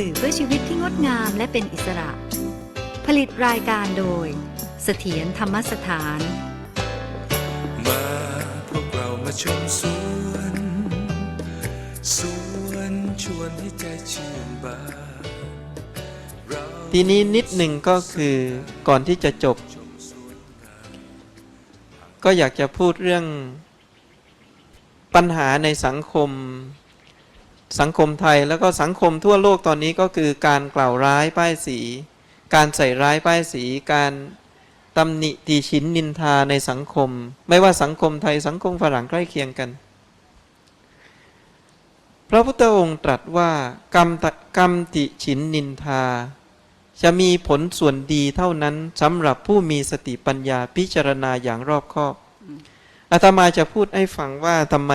สื่อเพื่อชีวิตที่งดงามและเป็นอิสระ ผลิตรายการโดย เสถียรธรรมสถาน มาพวกเรามาชมสวนสวนชวนให้ใจชื่นบานเราทีนี้นิดหนึ่งก็คือก่อนที่จะจบ ก็อยากจะพูดเรื่องปัญหาในสังคม สังคมไทยแล้วก็สังคมทั่วโลกตอนนี้ก็คือการกล่าวร้ายป้ายสี การใส่ร้ายป้ายสี การตำหนิตีชินนินทาในสังคม ไม่ว่าสังคมไทยสังคมฝรั่งใกล้เคียงกัน พระพุทธองค์ตรัสว่ากรรมตกรรมติฉินนินทา จะมีผลส่วนดีเท่านั้นสำหรับผู้มีสติปัญญาพิจารณาอย่างรอบคอบอาตมาจะพูดให้ฟังว่าทำไม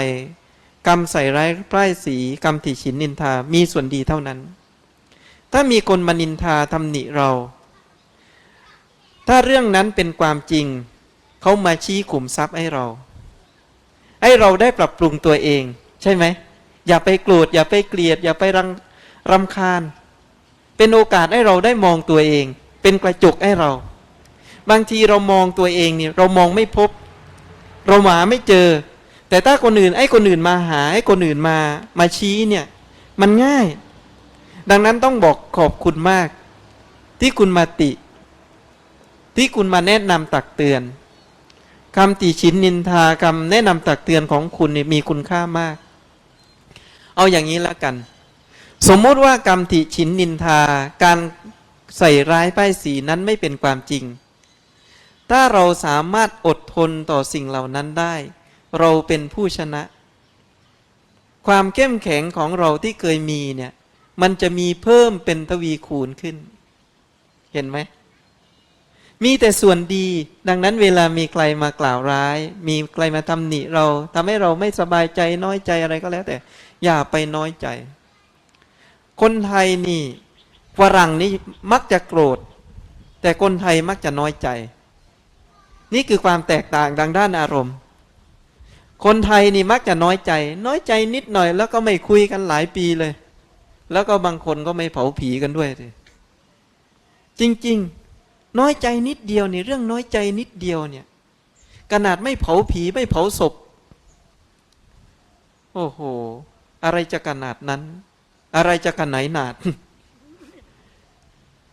กรรมใส่ร้ายป้ายสีกรรมติฉินนินทา มีส่วนดีเท่านั้น ถ้ามีคนมานินทาทำหนิเรา ถ้าเรื่องนั้นเป็นความจริง เขามาชี้ขุมทรัพย์ให้เรา ให้เราได้ปรับปรุงตัวเอง ใช่ไหม อย่าไปโกรธอย่าไปเกลียด อย่าไปรังรำคาญ เป็นโอกาสให้เราได้มองตัวเอง เป็นกระจกให้เรา บางทีเรามองตัวเองเนี่ยเรามองไม่พบ เราหาไม่เจอ แต่ถ้าคนอื่นไอ้คนอื่นมาหาให้คนอื่นมามาชี้เนี่ยมันง่าย ดังนั้นต้องบอกขอบคุณมาก ที่คุณมาติ ที่คุณมาแนะนำตักเตือนคำติชินนินทาคำแนะนำตักเตือนของคุณเนี่ยมีคุณค่ามาก เอาอย่างนี้ละกัน สมมติว่ากรรมติฉินนินทาการใส่ร้ายป้ายสีนั้นไม่เป็นความจริง ถ้าเราสามารถอดทนต่อสิ่งเหล่านั้นได้ เราเป็นผู้ชนะ ความเข้มแข็งของเราที่เคยมีเนี่ย มันจะมีเพิ่มเป็นทวีคูณขึ้น เห็นไหม มีแต่ส่วนดี ดังนั้นเวลามีใครมากล่าวร้าย มีใครมาทำหนิเราทำให้เราไม่สบายใจน้อยใจอะไรก็แล้วแต่ อย่าไปน้อยใจ คนไทยนี่ฝรั่งนี่มักจะโกรธ แต่คนไทยมักจะน้อยใจ นี่คือความแตกต่างทางด้านอารมณ์ คนไทยนี่มักจะน้อยใจ น้อยใจนิดหน่อย แล้วก็ไม่คุยกันหลายปีเลย แล้วก็บางคนก็ไม่เผาผีกันด้วยสิจริง ๆ น้อยใจนิดเดียวนี่เรื่องน้อยใจนิดเดียวเนี่ย ขนาดไม่เผาผีไม่เผาศพ โอ้โห อะไรจะขนาดนั้น อะไรจะขนาดหนาด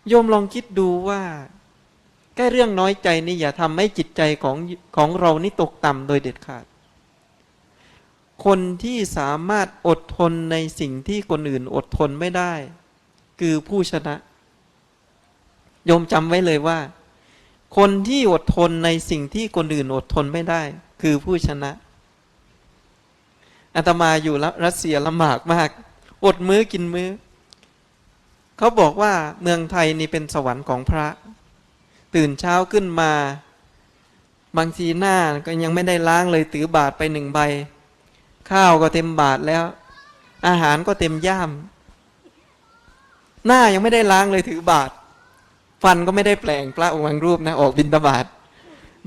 โยมลองคิดดูว่าแค่เรื่องน้อยใจนี่อย่าทำให้จิตใจของของเรานี่ตกต่ำโดยเด็ดขาด คนที่สามารถอดทนในสิ่งที่คนอื่นอดทนไม่ได้ คือผู้ชนะ โยมจำไว้เลยว่า คนที่อดทนในสิ่งที่คนอื่นอดทนไม่ได้ คือผู้ชนะอาตมาอยู่รัสเซียลำบากมาก อดมื้อกินมื้อ เขาบอกว่าเมืองไทยนี่เป็นสวรรค์ของพระ ตื่นเช้าขึ้นมา บางทีหน้าก็ยังไม่ได้ล้างเลยถือบาทไปหนึ่งใบ ข้าวก็เต็มบาทแล้ว อาหารก็เต็มย่าม หน้ายังไม่ได้ล้างเลยถือบาท ฟันก็ไม่ได้แปลงพระองค์บางรูปนะ ออกบินตบาท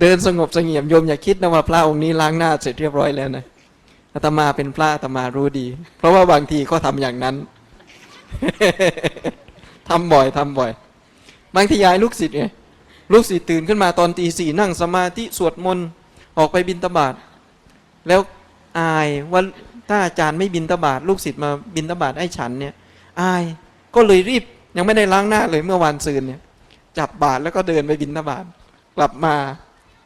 เดินสงบเสงี่ยมโยมอย่าคิดนะว่าพระองค์นี้ล้างหน้าเสร็จเรียบร้อยแล้วนะอาตมาเป็นพระอาตมารู้ดี เพราะว่าบางทีก็ทำอย่างนั้นทำบ่อยทำบ่อย บางทียายลูกศิษย์ไงลูกศิษย์ตื่นขึ้นมาตอนตีสี่นั่งสมาธิสวดมนต์ออกไปบินตบาทแล้ว อายว่าถ้าอาจารย์ไม่บินตบาทลูกศิษย์มาบินตบาทให้ฉันเนี่ยอายก็เลยรีบยังไม่ได้ล้างหน้าเลยเมื่อวานซืนเนี่ย จับบาทแล้วก็เดินไปบินตบาทกลับมา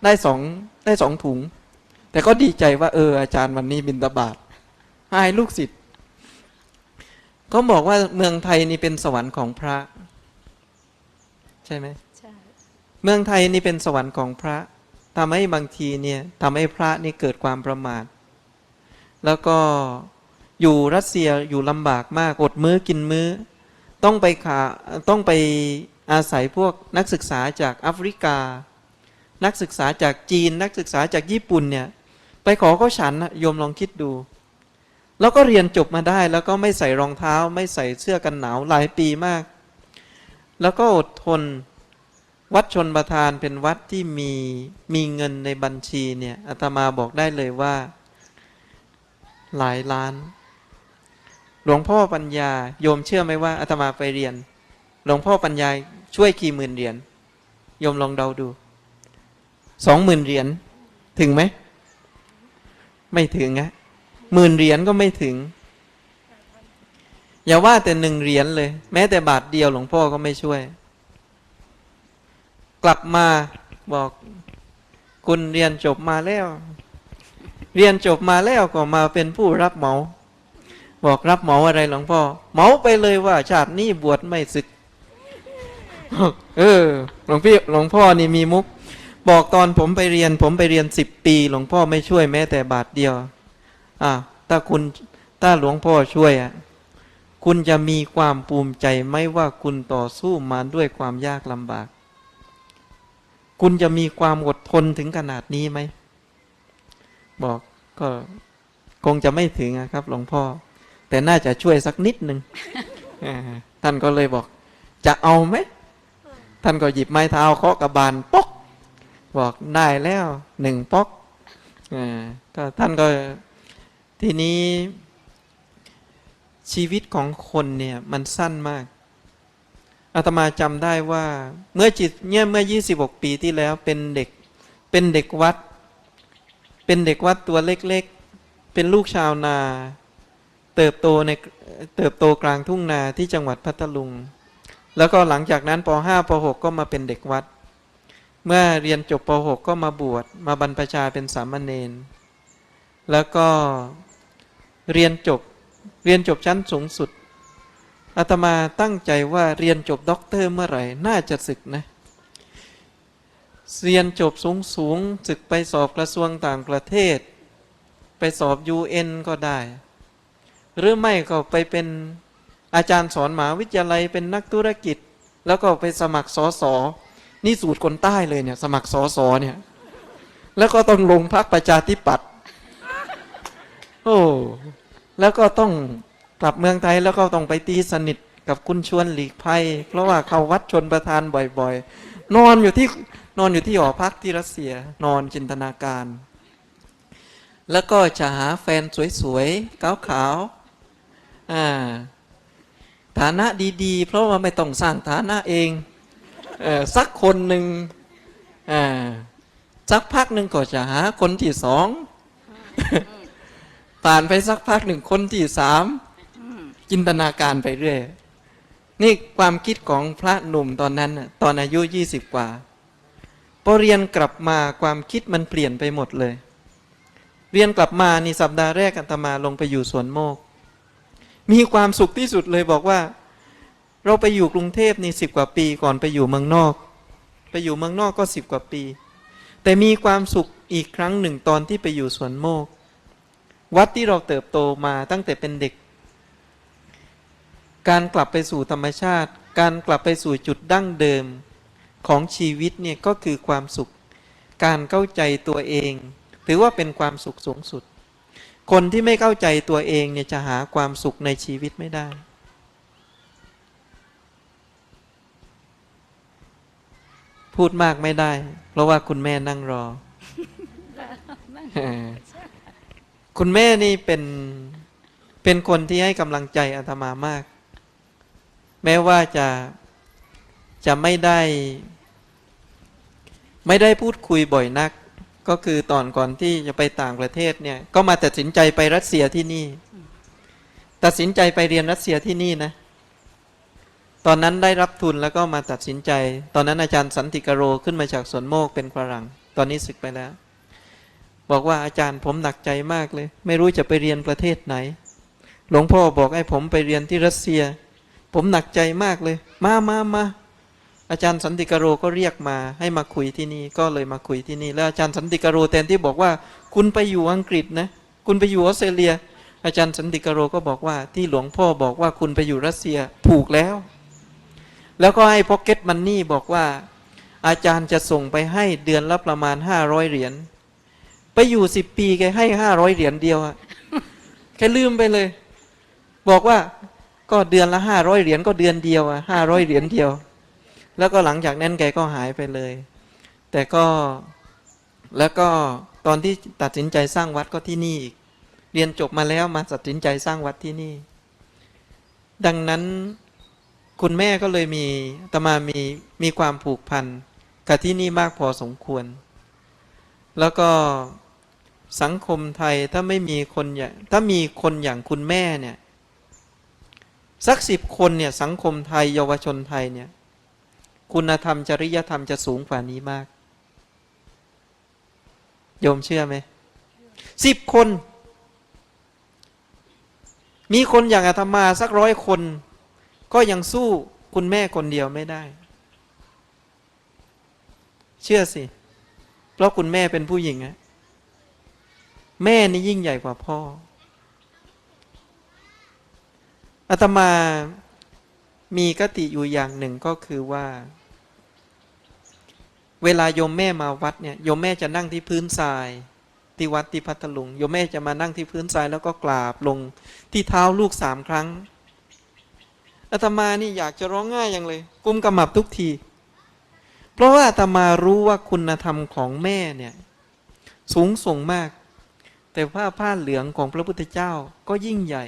ได้สองได้สองถุง แต่ก็ดีใจว่าเอออาจารย์วันนี้บินตบาทอายลูกศิษย์เขาบอกว่าเมืองไทยนี่เป็นสวรรค์ของพระ ใช่ไหมใช่เมืองไทยนี่เป็นสวรรค์ของพระทำให้บางทีเนี่ยทำให้พระนี่เกิดความประมาท แล้วก็อยู่รัสเซียอยู่ลำบากมากอดมื้อกินมื้อ ต้องไปขาต้องไปอาศัยพวกนักศึกษาจากแอฟริกา นักศึกษาจากจีน นักศึกษาจากญี่ปุ่นเนี่ยไปขอเขาฉันโยมลองคิดดู แล้วก็เรียนจบมาได้แล้วก็ไม่ใส่รองเท้า ไม่ใส่เสื้อกันหนาวหลายปีมาก แล้วก็อดทนวัดชนประทานเป็นวัดที่มีมีเงินในบัญชีเนี่ยอาตมาบอกได้เลยว่า หลายล้าน หลวงพ่อปัญญาโยมเชื่อไหมว่าอาตมาไปเรียน หลวงพ่อปัญญาช่วยกี่หมื่นเหรียญโยมลองเดาดูสองหมื่นเหรียญถึงไหม ไม่ถึงอะหมื่นเหรียญก็ไม่ถึง อย่าว่าแต่หนึ่งเหรียญเลย แม้แต่บาทเดียวหลวงพ่อก็ไม่ช่วย กลับมาบอกคุณเรียนจบมาแล้ว เรียนจบมาแล้วก็มาเป็นผู้รับเหมา บอกรับเหมาอะไรหลวงพ่อเหมาไปเลยว่า ชาตินี้บวชไม่ศึกเออหลวงพี่หลวงพ่อนี่มีมุก บอกตอนผมไปเรียน ผมไปเรียนสิบปี หลวงพ่อไม่ช่วยแม้แต่บาทเดียว อะถ้าคุณถ้าหลวงพ่อช่วยอะคุณจะมีความภูมิใจไหมว่าคุณต่อสู้มาด้วยความยากลำบาก คุณจะมีความอดทนถึงขนาดนี้ไหม บอกก็คงจะไม่ถึงอะครับหลวงพ่อ แต่น่าจะช่วยสักนิดหนึ่งท่านก็เลยบอก จะเอาไหมท่านก็หยิบไม้เท้าเคาะกระบาลป๊อกบอกได้แล้วหนึ่งป๊อกก็ท่านก็ทีนี้ชีวิตของคนเนี่ยมันสั้นมากอาตมาจำได้ว่า เมื่อจิตเนี่ยเมื่อ 26 ปีที่แล้วเป็นเด็กเป็นเด็กวัด เป็นเด็กวัดตัวเล็กๆ เป็นลูกชาวนา เติบโตในเติบโตกลางทุ่งนาที่จังหวัดพัทลุง แล้วก็หลังจากนั้นป .5 ป .6 ก็มาเป็นเด็กวัด เมื่อเรียนจบป .6 ก็มาบวชมาบรรพชาเป็นสามเณรแล้วก็เรียนจบเรียนจบชั้นสูงสุดอาตมาตั้งใจว่าเรียนจบด็อกเตอร์เมื่อไหร่ น่าจะศึกนะเเรียนจบสูงสูงศึกไปสอบกระทรวงต่างประเทศ ไปสอบ UN ก็ได้ หรือไม่ก็ไปเป็นอาจารย์สอนหมหาวิทยาลัยเป็นนักธุรกิจ แล้วก็ไปสมัครสอสอนี่สูตรคนใต้เลยเนี่ยสมัครสอสอเนี่ยแล้วก็ต้องลงพักประชาธิปัตย์โอ้แล้วก็ต้องกลับเมืองไทยแล้วก็ต้องไปตีสนิทกับคุณชวนหลีกภัย เพราะว่าเขาวัดชนประธานบ่อยๆ นอนอยู่ที่ นอนอยู่ที่หอพักที่รัสเซียนอนจินตนาการ แล้วก็จะหาแฟนสวยๆขาวๆอ่าฐานะดี ๆ เพราะว่าไม่ต้องสร้างฐานะเองเออสักคนหนึ่งอ่าสักพักหนึ่งก็จะหาคนที่สองผ่านไปสักพักหนึ่งคนที่สามจินตนาการไปเรื่อย นี่ความคิดของพระหนุ่มตอนนั้น ตอนอายุยี่สิบกว่า พอเรียนกลับมาความคิดมันเปลี่ยนไปหมดเลย เรียนกลับมานี่สัปดาห์แรกอาตมาลงไปอยู่สวนโมก มีความสุขที่สุดเลยบอกว่า เราไปอยู่กรุงเทพนี่สิบกว่าปีก่อนไปอยู่เมืองนอก ไปอยู่เมืองนอกก็สิบกว่าปี แต่มีความสุขอีกครั้งหนึ่งตอนที่ไปอยู่สวนโมก วัดที่เราเติบโตมาตั้งแต่เป็นเด็ก การกลับไปสู่ธรรมชาติ การกลับไปสู่จุดดั้งเดิม ของชีวิตเนี่ยก็คือความสุข การเข้าใจตัวเอง ถือว่าเป็นความสุขสูงสุด คนที่ไม่เข้าใจตัวเองเนี่ยจะหาความสุขในชีวิตไม่ได้ พูดมากไม่ได้ เพราะว่าคุณแม่นั่งรอ คุณแม่นี่เป็นเป็นคนที่ให้กำลังใจอาตมามาก แม้ว่าจะจะไม่ได้ ไม่ได้พูดคุยบ่อยนัก ก็คือตอนก่อนที่จะไปต่างประเทศเนี่ยก็มาตัดสินใจไปรัสเซียที่นี่ ตัดสินใจไปเรียนรัสเซียที่นี่นะ ตอนนั้นได้รับทุนแล้วก็มาตัดสินใจ ตอนนั้นอาจารย์สันติกโรขึ้นมาจากสวนโมกเป็นฝรั่ง ตอนนี้ศึกไปแล้ว บอกว่าอาจารย์ผมหนักใจมากเลย ไม่รู้จะไปเรียนประเทศไหน หลวงพ่อบอกให้ผมไปเรียนที่รัสเซีย ผมหนักใจมากเลย มามามา อาจารย์สันติกโรก็เรียกมาให้มาคุยที่นี่ก็เลยมาคุยที่นี่ แล้วอาจารย์สันติกโรแทนที่บอกว่า คุณไปอยู่อังกฤษนะ คุณไปอยู่ออสเตรเลีย อาจารย์สันติกโรก็บอกว่าที่หลวงพ่อบอกว่าคุณไปอยู่รัสเซียถูกแล้ว แล้วก็ให้พ็อกเก็ตมันนี่บอกว่า อาจารย์จะส่งไปให้เดือนละประมาณห้าร้อยเหรียญไปอยู่สิบปีแกให้ห้าร้อยเหรียญเดียวอะแค่ลืมไปเลย บอกว่าก็เดือนละห้าร้อยเหรียญก็เดือนเดียวอะห้าร้อยเหรียญเดียว แล้วก็หลังจากนั้นแกก็หายไปเลย แต่ก็แล้วก็ตอนที่ตัดสินใจสร้างวัดก็ที่นี่อีก เรียนจบมาแล้วมาตัดสินใจสร้างวัดที่นี่ ดังนั้นคุณแม่ก็เลยมีตมามีมีความผูกพันกับที่นี่มากพอสมควร แล้วก็สังคมไทยถ้าไม่มีคนอย่างถ้ามีคนอย่างคุณแม่เนี่ย สักสิบคนเนี่ยสังคมไทยเยาวชนไทยเนี่ย คุณธรรมจริยธรรมจะสูงกว่านี้มาก โยมเชื่อไหมสิบคน มีคนอย่างอาตมาสักร้อยคน ก็ยังสู้คุณแม่คนเดียวไม่ได้ เชื่อสิ เพราะคุณแม่เป็นผู้หญิงอะแม่นี่ยิ่งใหญ่กว่าพ่ออาตมา มีกติอยู่อย่างหนึ่งก็คือว่า เวลาโยมแม่มาวัดเนี่ยโยมแม่จะนั่งที่พื้นทรายที่วัดที่พัทลุงโยมแม่จะมานั่งที่พื้นทรายแล้วก็กราบลงที่เท้าลูกสามครั้งอาตมานี่อยากจะร้องง่ายอย่างเลย กุมกำมับทุกที เพราะว่าอาตมารู้ว่าคุณธรรมของแม่เนี่ย สูงส่งมาก แต่ผ้าผ้าเหลืองของพระพุทธเจ้าก็ยิ่งใหญ่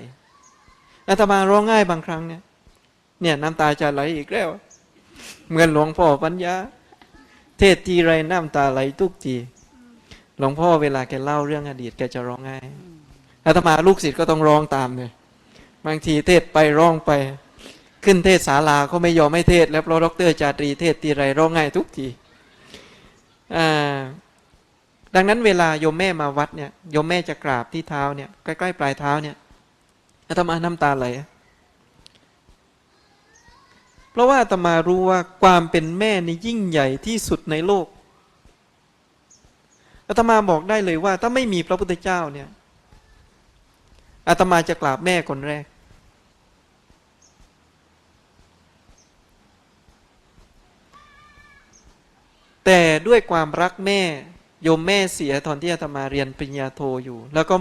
อาตมาร้องง่ายบางครั้งเนี่ย เนี่ยน้ำตาจะไหลอีกแล้ว เหมือนหลวงพ่อปัญญา เทศทีไรน้ำตาไหลทุกทีหลวงพ่อเวลาแกเล่าเรื่องอดีตแกจะร้องไห้อาตมาลูกศิษย์ก็ต้องร้องตามเลยบางทีเทศไปร้องไป ขึ้นเทศศาลาก็ไม่ยอมไม่เทศ แล้วเพราะดรจาตรีเทศทีไรร้องไห้ทุกทีดังนั้นเวลาโยมแม่มาวัดเนี่ยโยมแม่จะกราบที่เท้าเนี่ยใกล้ๆปลายเท้าเนี่ยอาตมาน้ำตาไหล ราะว่าตมารู้ว่าความเป็นแม่นี่ยิ่งใหญ่ที่สุดในโลกอาตมาบอกได้เลยว่า ถ้าไม่มีพระพุทธเจ้าเนี่ยอาตมาจะกราบแม่คนแรก แต่ด้วยความรักแม่โยมแม่เสียตอนที่อาตมาเรียนปริญญาโทอยู่ แล้วก็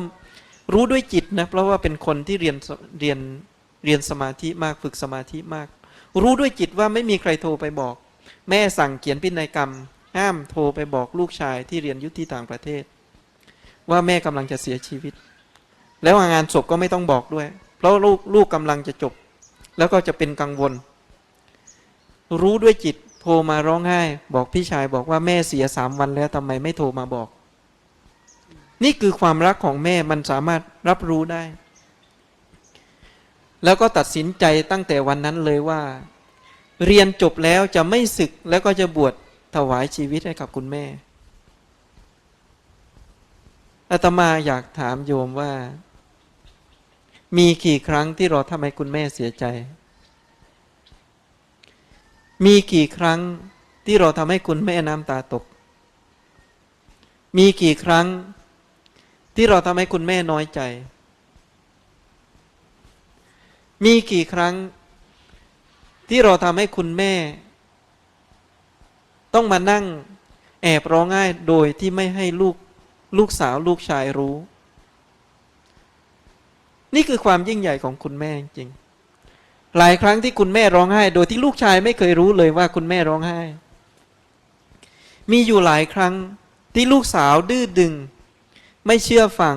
รู้ด้วยจิตนะเพราะว่าเป็นคนที่เรียนเรียนเรียนสมาธิมากฝึกสมาธิมาก รู้ด้วยจิตว่าไม่มีใครโทรไปบอก แม่สั่งเขียนพินัยกรรม ห้ามโทรไปบอกลูกชายที่เรียนยุติต่างประเทศ ว่าแม่กำลังจะเสียชีวิต แล้วงานศพก็ไม่ต้องบอกด้วย เพราะลูกลูกกำลังจะจบ แล้วก็จะเป็นกังวล รู้ด้วยจิตโทรมาร้องไห้ บอกพี่ชายบอกว่าแม่เสียสามวันแล้วทำไมไม่โทรมาบอก นี่คือความรักของแม่มันสามารถรับรู้ได้ แล้วก็ตัดสินใจตั้งแต่วันนั้นเลยว่า เรียนจบแล้วจะไม่ศึกแล้วก็จะบวชถวายชีวิตให้กับคุณแม่อาตมาอยากถามโยมว่า มีกี่ครั้งที่เราทำให้คุณแม่เสียใจ มีกี่ครั้งที่เราทำให้คุณแม่น้ำตาตก มีกี่ครั้งที่เราทำให้คุณแม่น้อยใจ มีกี่ครั้งที่เราทำให้คุณแม่ ต้องมานั่ง แอบร้องไห้โดยที่ไม่ให้ลูกลูกสาวลูกชายรู้ นี่คือความยิ่งใหญ่ของคุณแม่จริง หลายครั้งที่คุณแม่ร้องไห้ โดยที่ลูกชายไม่เคยรู้เลยว่าคุณแม่ร้องไห้ มีอยู่หลายครั้งที่ลูกสาวดื้อดึง ไม่เชื่อฟัง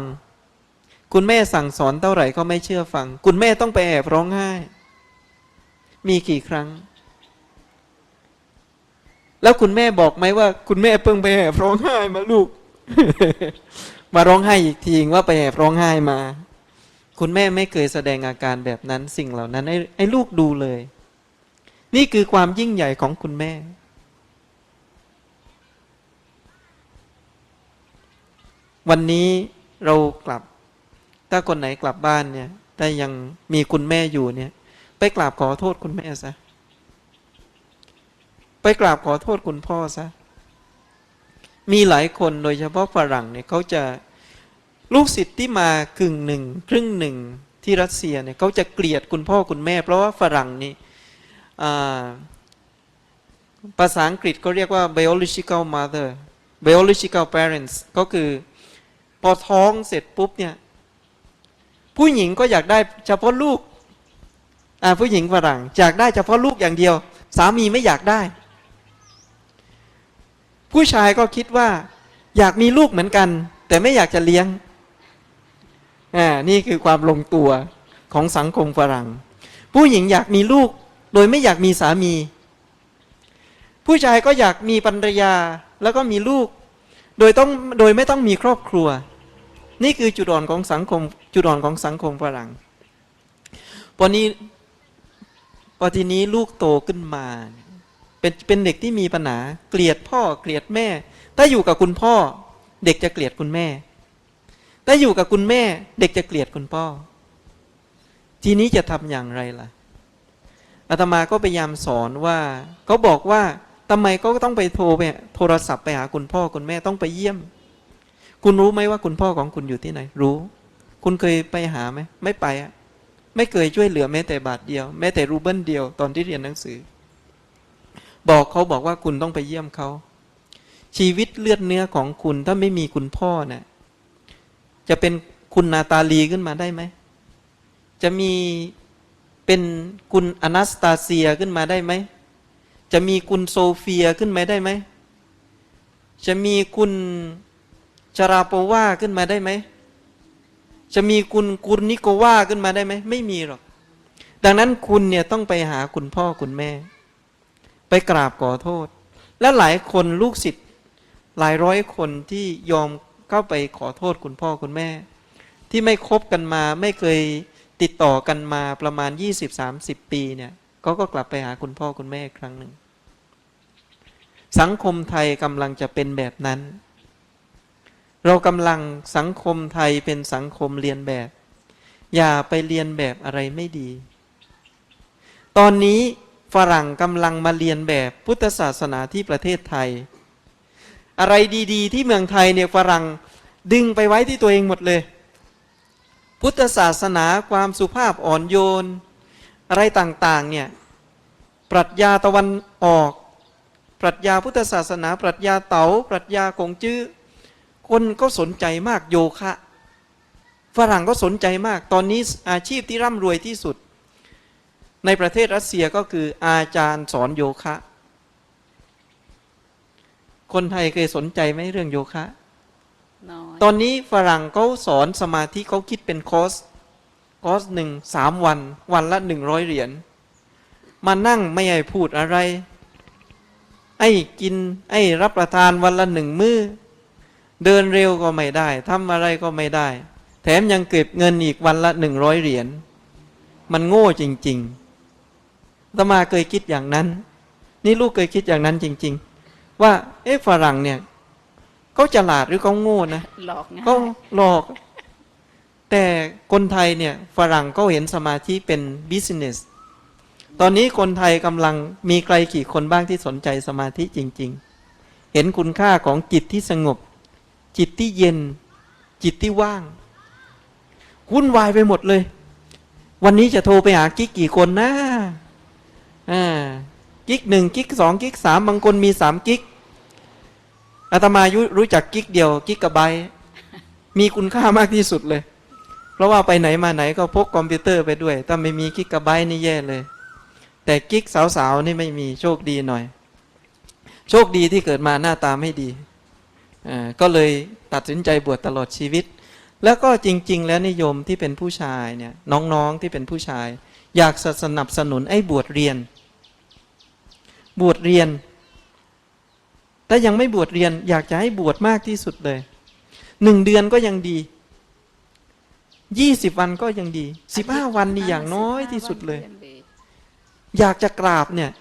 คุณแม่สั่งสอนเท่าไหร่ก็ไม่เชื่อฟัง คุณแม่ต้องไปแอบร้องไห้ มีกี่ครั้ง แล้วคุณแม่บอกไหมว่า คุณแม่เพิ่งไปแอบร้องไห้มาลูก มาร้องไห้อีกทีว่าไปแอบร้องไห้มา คุณแม่ไม่เคยแสดงอาการแบบนั้นสิ่งเหล่านั้นให้ให้ลูกดูเลย นี่คือความยิ่งใหญ่ของคุณแม่วันนี้เรากลับ ถ้าคนไหนกลับบ้านเนี่ยถ้ายังมีคุณแม่อยู่เนี่ย ไปกราบขอโทษคุณแม่ซะ ไปกราบขอโทษคุณพ่อซะ มีหลายคนโดยเฉพาะฝรั่งเนี่ยเขาจะลูกศิษย์ที่มากึ่งหนึ่งครึ่งหนึ่งที่รัสเซียเนี่ยเขาจะเกลียดคุณพ่อคุณแม่ เพราะว่าฝรั่งนี่ภาษาอังกฤษเขาเรียกว่า biological mother biological parents ก็คือ พอท้องเสร็จปุ๊บเนี่ย ผู้หญิงก็อยากได้เฉพาะลูกอ่าผู้หญิงฝรั่งอยากได้เฉพาะลูกอย่างเดียว สามีไม่อยากได้ ผู้ชายก็คิดว่า อยากมีลูกเหมือนกัน แต่ไม่อยากจะเลี้ยงอ่านี่คือความลงตัวของสังคมฝรั่ง ผู้หญิงอยากมีลูกโดยไม่อยากมีสามี ผู้ชายก็อยากมีภรรยาแล้วก็มีลูก โดยต้องโดยไม่ต้องมีครอบครัว นี่คือจุดอ่อนของสังคม จุดอ่อนของสังคมฝรั่งพอนี้พอทีนี้ลูกโตขึ้นมาเป็นเป็นเด็กที่มีปัญหาเกลียดพ่อเกลียดแม่ ถ้าอยู่กับคุณพ่อ เด็กจะเกลียดคุณแม่ ถ้าอยู่กับคุณแม่ เด็กจะเกลียดคุณพ่อ ทีนี้จะทำอย่างไรล่ะอาตมาก็พยายามสอนว่าเขาบอกว่าทำไมก็ต้องไปโทรไปโทรศัพท์ไปหาคุณพ่อคุณแม่ต้องไปเยี่ยม คุณรู้ไหมว่าคุณพ่อของคุณอยู่ที่ไหน รู้ คุณเคยไปหาไหม ไม่ไปอะไม่เคยช่วยเหลือแม้แต่บาทเดียว แม้แต่รูเบิลเดียวตอนที่เรียนหนังสือ บอกเขาบอกว่าคุณต้องไปเยี่ยมเขา ชีวิตเลือดเนื้อของคุณถ้าไม่มีคุณพ่อเนะ่ยจะเป็นคุณนาตาลีขึ้นมาได้ไหม จะมีเป็นคุณอนาสตาเซียขึ้นมาได้ไหม จะมีคุณโซเฟียขึ้นมาได้ไหม จะมีคุณ ชาราโปว่าขึ้นมาได้ไหม จะมีคุณกุรนิโกว่าขึ้นมาได้ไหม ไม่มีหรอก ดังนั้นคุณเนี่ยต้องไปหาคุณพ่อคุณแม่ ไปกราบขอโทษ และหลายคนลูกศิษย์หลายร้อยคนที่ยอมเข้าไปขอโทษคุณพ่อคุณแม่ ที่ไม่คบกันมาไม่เคยติดต่อกันมาประมาณ 20-30 ปีเนี่ยเขาก็กลับไปหาคุณพ่อคุณแม่ครั้งหนึ่ง สังคมไทยกำลังจะเป็นแบบนั้น เรากำลังสังคมไทยเป็นสังคมเรียนแบบ อย่าไปเรียนแบบอะไรไม่ดี ตอนนี้ฝรั่งกำลังมาเรียนแบบพุทธศาสนาที่ประเทศไทย อะไรดีๆ ที่เมืองไทยเนี่ยฝรั่งดึงไปไว้ที่ตัวเองหมดเลย พุทธศาสนาความสุภาพอ่อนโยน อะไรต่างๆเนี่ยปรัชญาตะวันออก ปรัชญาพุทธศาสนา ปรัชญาเต๋าปรัชญาคงจื้อ คนก็สนใจมากโยคะ ฝรั่งก็สนใจมาก ตอนนี้อาชีพที่ร่ำรวยที่สุด ในประเทศรัสเซียก็คืออาจารย์สอนโยคะ คนไทยเคยสนใจไหมเรื่องโยคะน้อยตอนนี้ฝรั่งเขาสอนสมาธิเขาคิดเป็นคอร์สคอร์สหนึ่งสามวัน วันละหนึ่งร้อยเหรียญมานั่งไม่ให้พูดอะไร ไอ้กินไอ้รับประทานวันละหนึ่งมือ้อ เดินเร็วก็ไม่ได้ทำอะไรก็ไม่ได้ แถมยังเก็บเงินอีกวันละหนึ่งร้อยเหรียญมันโง่จริงๆตมาเคยคิดอย่างนั้น นี่ลูกเคยคิดอย่างนั้นจริง ๆ ว่าเอ๊ะฝรั่งเนี่ยเขาฉลาดหรือเขาโง่นะหลอกง่ายเขาหลอก แต่คนไทยเนี่ยฝรั่งก็เห็นสมาธิเป็นบิสเนสตอนนี้คนไทยกำลังมีใครกี่คนบ้างที่สนใจสมาธิจริง ๆ เห็นคุณค่าของจิตที่สงบ จิตที่เย็น จิตที่ว่างวุ่นวายไปหมดเลย วันนี้จะโทรไปหากิ๊กกี่คนนะอ่ากิ๊กหนึ่งกิ๊กสองกิ๊กสามบางคนมีสามกิ๊กอาตมายุรู้จักกิ๊กเดียว กิ๊กกับไบมีคุณค่ามากที่สุดเลย เพราะว่าไปไหนมาไหนก็พกคอมพิวเตอร์ไปด้วย ถ้าไม่มีกิ๊กกับไบนี่แย่เลย แต่กิ๊กสาวๆนี่ไม่มีโชคดีหน่อย โชคดีที่เกิดมาหน้าตาไม่ดี ก็เลยตัดสินใจบวชตลอดชีวิต แล้วก็จริง ๆ แล้วนิยมที่เป็นผู้ชายเนี่ยน้องๆที่เป็นผู้ชาย อยากสนับสนุนไอ้บวชเรียน บวชเรียน แต่ยังไม่บวชเรียน อยากจะให้บวชมากที่สุดเลยหนึ่งเดือนก็ยังดียี่สิบวันก็ยังดีสิบห้าวันนี่อย่างน้อยที่สุดเลย อยากจะกราบเนี่ย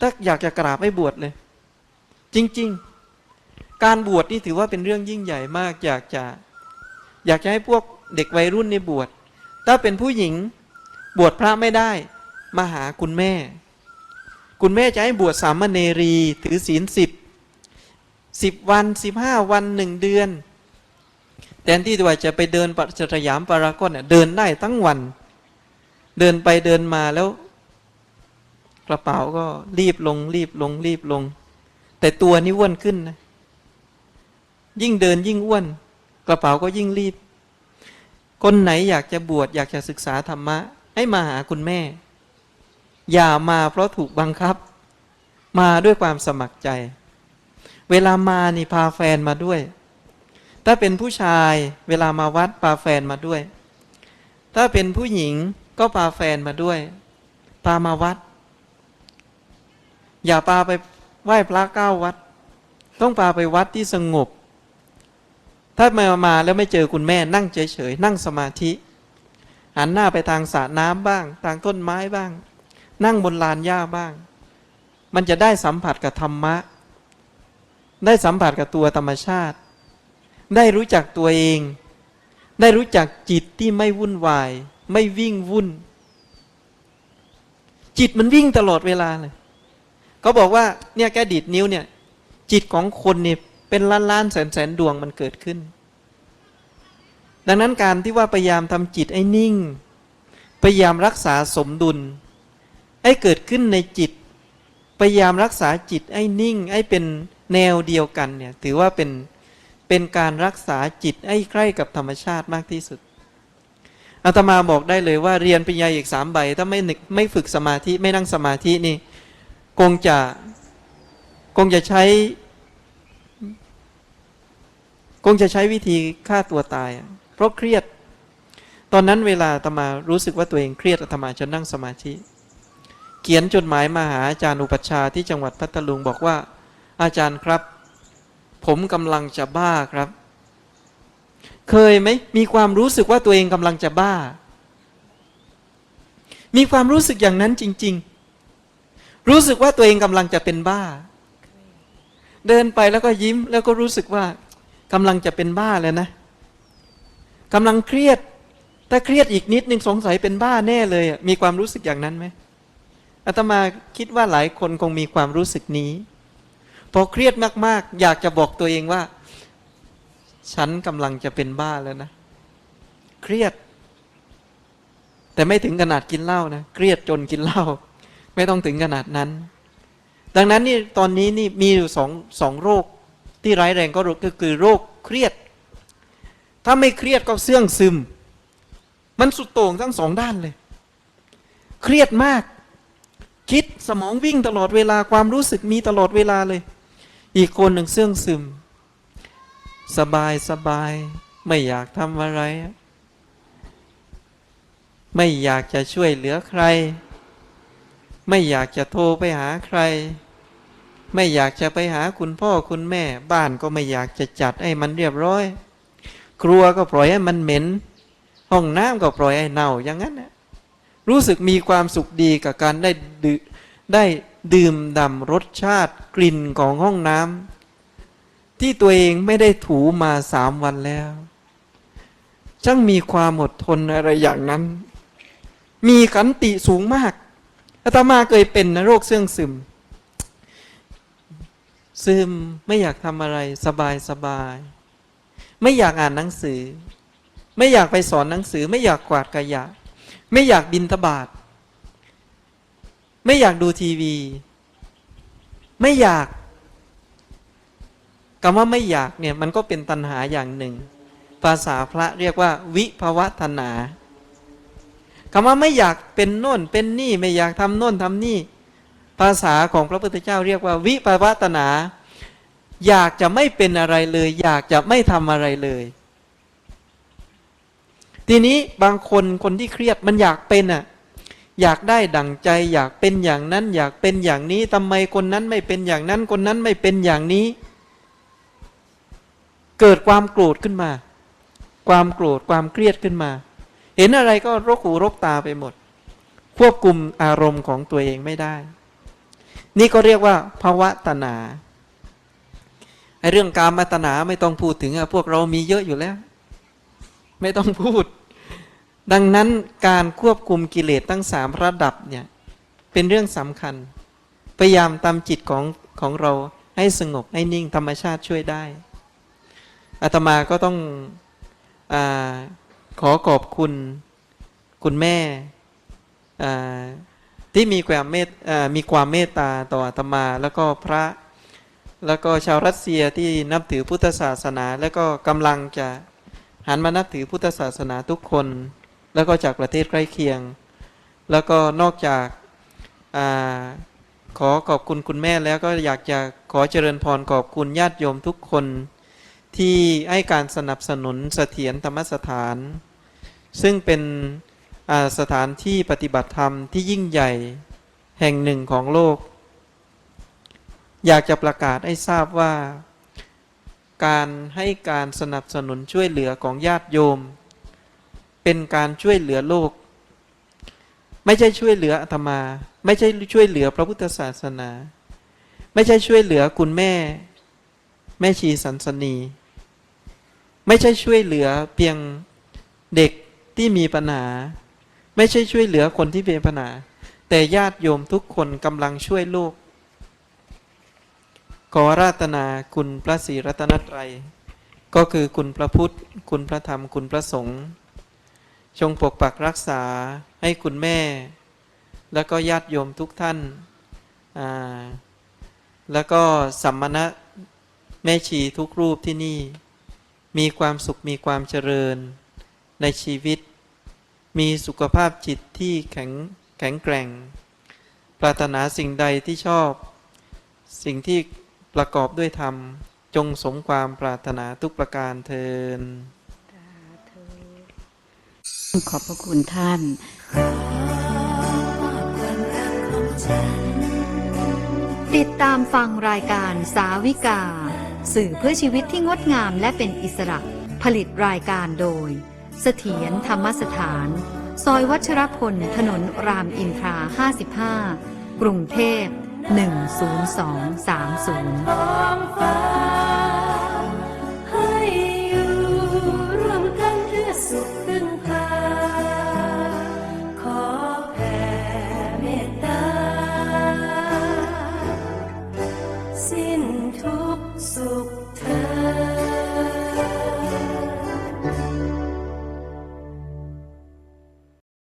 ถ้าอยากจะกราบให้บวชเลย จริง ๆ การบวชนี่ถือว่าเป็นเรื่องยิ่งใหญ่มาก อยากจะ อยากจะให้พวกเด็กวัยรุ่นในบวช ถ้าเป็นผู้หญิงบวชพระไม่ได้มาหาคุณแม่ คุณแม่จะให้บวชสามเณรีถือศีลสิบสิบวันสิบห้าวันหนึ่งเดือนแทนที่ว่าจะไปเดินปัจจยามปารากอนเนี่ยเดินได้ทั้งวัน เดินไปเดินมาแล้ว กระเป๋าก็รีบลงรีบลงรีบลง แต่ตัวนี่อ้วนขึ้นนะ ยิ่งเดินยิ่งอ้วน กระเป๋าก็ยิ่งรีบ คนไหนอยากจะบวชอยากจะศึกษาธรรมะ ให้มาหาคุณแม่ อย่ามาเพราะถูกบังคับ มาด้วยความสมัครใจ เวลามานี่พาแฟนมาด้วย ถ้าเป็นผู้ชายเวลามาวัดพาแฟนมาด้วย ถ้าเป็นผู้หญิงก็พาแฟนมาด้วยพามาวัด อย่าพาไปไหว้พระเก้าวัด ต้องพาไปวัดที่สงบ ถ้ามามาแล้วไม่เจอคุณแม่นั่งเฉยๆนั่งสมาธิหันหน้าไปทางสระน้ำบ้าง ทางต้นไม้บ้าง นั่งบนลานหญ้าบ้าง มันจะได้สัมผัสกับธรรมะ ได้สัมผัสกับตัวธรรมชาติ ได้รู้จักตัวเอง ได้รู้จักจิตที่ไม่วุ่นวาย ไม่วิ่งวุ่น จิตมันวิ่งตลอดเวลาเลยเขาบอกว่าเนี่ยแกดีดนิ้วเนี่ย จิตของคนเนี่ย เป็นล้านล้านแสนแสนดวงมันเกิดขึ้น ดังนั้นการที่ว่าพยายามทำจิตให้นิ่ง พยายามรักษาสมดุล ให้เกิดขึ้นในจิต พยายามรักษาจิตให้นิ่งให้เป็นแนวเดียวกันเนี่ยถือว่าเป็นเป็นการรักษาจิตให้ใกล้กับธรรมชาติมากที่สุดอาตมาบอกได้เลยว่าเรียนปริญญาเอกสามใบ ถ้าไม่นึกไม่ฝึกสมาธิไม่นั่งสมาธินี่ คงจะคงจะใช้ คงจะใช้วิธีฆ่าตัวตาย เพราะเครียด ตอนนั้นเวลาตมารู้สึกว่าตัวเองเครียดอาตมาจะนั่งสมาธิ เขียนจดหมายมาหาอาจารย์อุปัชฌาย์ที่จังหวัดพัทลุงบอกว่า อาจารย์ครับ ผมกำลังจะบ้าครับ เคยไหมมีความรู้สึกว่าตัวเองกำลังจะบ้า มีความรู้สึกอย่างนั้นจริง ๆ รู้สึกว่าตัวเองกำลังจะเป็นบ้า เดินไปแล้วก็ยิ้มแล้วก็รู้สึกว่า กำลังจะเป็นบ้าแล้วนะกำลังเครียด ถ้าเครียดอีกนิดนึงสงสัยเป็นบ้าแน่เลย มีความรู้สึกอย่างนั้นไหมอาตมาคิดว่าหลายคนคงมีความรู้สึกนี้ พอเครียดมากๆ อยากจะบอกตัวเองว่า ฉันกำลังจะเป็นบ้าแล้วนะ เครียด แต่ไม่ถึงขนาดกินเหล้านะ เครียดจนกินเหล้าไม่ต้องถึงขนาดนั้น ดังนั้นนี่ตอนนี้นี่มีอยู่สองสองโรค ที่ร้ายแรงก็ก็คือโรคเครียด ถ้าไม่เครียดก็เสื่องซึม มันสุดโต่งทั้งสองด้านเลย เครียดมาก คิดสมองวิ่งตลอดเวลาความรู้สึกมีตลอดเวลาเลย อีกคนหนึ่งเสื่องซึม สบายสบายไม่อยากทำอะไร ไม่อยากจะช่วยเหลือใคร ไม่อยากจะโทรไปหาใคร ไม่อยากจะไปหาคุณพ่อคุณแม่ บ้านก็ไม่อยากจะจัดให้มันเรียบร้อย ครัวก็ปล่อยให้มันเหม็น ห้องน้ำก็ปล่อยให้เน่าอย่างนั้นนะรู้สึกมีความสุขดีกับการได้ดื่มได้ดื่มด่ำรสชาติกลิ่นของห้องน้ำที่ตัวเองไม่ได้ถูมาสามวันแล้วช่างมีความอดทนอะไรอย่างนั้น มีขันติสูงมากอาตมาเคยเป็นนะโรคเสื่องซึม ซึมไม่อยากทำอะไรสบายสบาย ไม่อยากอ่านหนังสือ ไม่อยากไปสอนหนังสือ ไม่อยากกวาดกระยะ ไม่อยากบินทบาทไม่อยากดูทีวี ไม่อยากคำว่าไม่อยากเนี่ยมันก็เป็นตัณหาอย่างหนึ่ง ภาษาพระเรียกว่า วิภวะตนาคำว่าไม่อยากเป็นโน่นเป็นนี่ไม่อยากทำโน่นทำนี่ ภาษาของพระพุทธเจ้าเรียกว่าวิภวตนา อยากจะไม่เป็นอะไรเลย อยากจะไม่ทำอะไรเลย ทีนี้บางคนคนที่เครียดมันอยากเป็นอะอยากได้ดั่งใจ อยากเป็นอย่างนั้น อยากเป็นอย่างนี้ทำไมคนนั้นไม่เป็นอย่างนั้น คนนั้นไม่เป็นอย่างนี้ เกิดความโกรธขึ้นมา ความโกรธความเครียดขึ้นมา เห็นอะไรก็รกหูรกตาไปหมด ควบคุมอารมณ์ของตัวเองไม่ได้ นี่ก็เรียกว่าภาวะตนาไอเรื่องการมาตนาไม่ต้องพูดถึงอะพวกเรามีเยอะอยู่แล้ว ไม่ต้องพูด ดังนั้นการควบคุมกิเลสตั้งสามระดับเนี่ยเป็นเรื่องสำคัญ พยายามตามจิตของของเราให้สงบให้นิ่งธรรมชาติช่วยได้อาตมาก็ต้องอขอขอบคุณ คุณแม่ ที่มีความเมตมีความเมตตาต่ออาตมา แล้วก็พระ แล้วก็ชาวรัสเซียที่นับถือพุทธศาสนา แล้วก็กำลังจะหันมานับถือพุทธศาสนาทุกคน แล้วก็จากประเทศใกล้เคียง แล้วก็นอกจากอาขอขอบคุณคุณแม่แล้วก็อยากจะขอเจริญพรขอบคุณญาติโยมทุกคนที่ให้การสนับสนุนเสถียรธรรมสถาน ซึ่งเป็น สถานที่ปฏิบัติธรรมที่ยิ่งใหญ่แห่งหนึ่งของโลก อยากจะประกาศให้ทราบว่า การให้การสนับสนุนช่วยเหลือของญาติโยม เป็นการช่วยเหลือโลก ไม่ใช่ช่วยเหลืออาตมา ไม่ใช่ช่วยเหลือพระพุทธศาสนา ไม่ใช่ช่วยเหลือคุณแม่ แม่ชีสันสนี ไม่ใช่ช่วยเหลือเพียงเด็กที่มีปัญหา ไม่ใช่ช่วยเหลือคนที่มีปัญหา แต่ญาติโยมทุกคนกำลังช่วยโลกขอราตนาคุณพระศรีรัตนตรัย ก็คือคุณพระพุทธ คุณพระธรรมคุณพระสงฆ์จงปกปักรักษาให้คุณแม่ แล้วก็ญาติโยมทุกท่าน แล้วก็สัมมณะแม่ชีทุกรูปที่นี่ มีความสุขมีความเจริญในชีวิต มีสุขภาพจิตที่แข็งแข็งแกร่ง ปรารถนาสิ่งใดที่ชอบ สิ่งที่ประกอบด้วยธรรม จงสมความปรารถนาทุกประการเทินขอบพระคุณท่านติดตามฟังรายการสาวิกา สื่อเพื่อชีวิตที่งดงามและเป็นอิสระ ผลิตรายการโดย เสถียรธรรมสถาน ซอยวัชรพล ถนนรามอินทรา 55 กรุงเทพ 10230